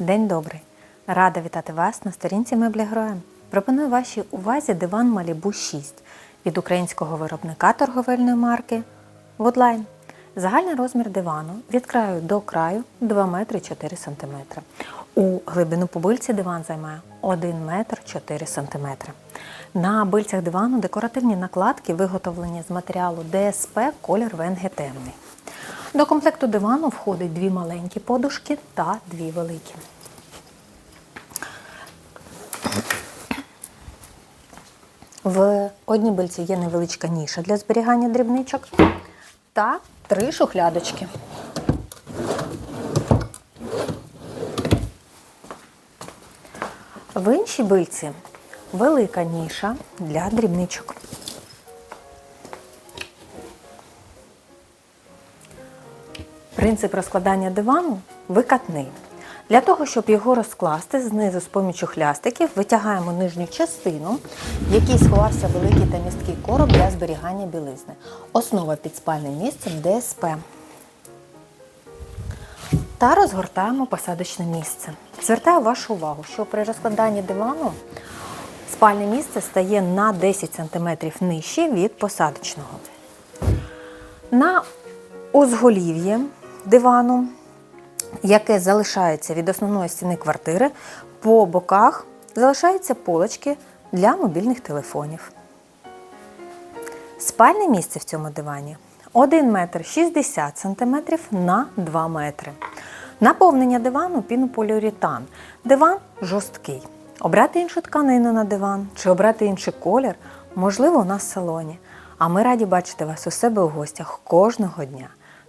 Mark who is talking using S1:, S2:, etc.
S1: День добрий! Рада вітати вас на сторінці Меблі Героям. Пропоную вашій увазі диван Малібу 6 від українського виробника торговельної марки Woodline. Загальний розмір дивану від краю до краю 2 метри 4 см. У глибину по бильці диван займає 1 метр 4 см. На бильцях дивану декоративні накладки виготовлені з матеріалу ДСП колір венге темний. До комплекту дивану входить дві маленькі подушки та дві великі. В одній бильці є невеличка ніша для зберігання дрібничок та три шухлядочки. В іншій бильці велика ніша для дрібничок. Принцип розкладання дивану викатний. Для того, щоб його розкласти, знизу з помічю хлястиків витягаємо нижню частину, в якій сховався великий та місткий короб для зберігання білизни. Основа під спальним місцем ДСП. Та розгортаємо посадочне місце. Звертаю вашу увагу, що при розкладанні дивану спальне місце стає на 10 см нижче від посадочного. На узголів'ї дивану, яке залишається від основної стіни квартири, по боках залишаються полочки для мобільних телефонів. Спальне місце в цьому дивані 1 метр 60 см на 2 метри. Наповнення дивану пінополіуретан. Диван жорсткий. Обрати іншу тканину на диван чи обрати інший колір можливо у нас в салоні. А ми раді бачити вас у себе у гостях кожного дня.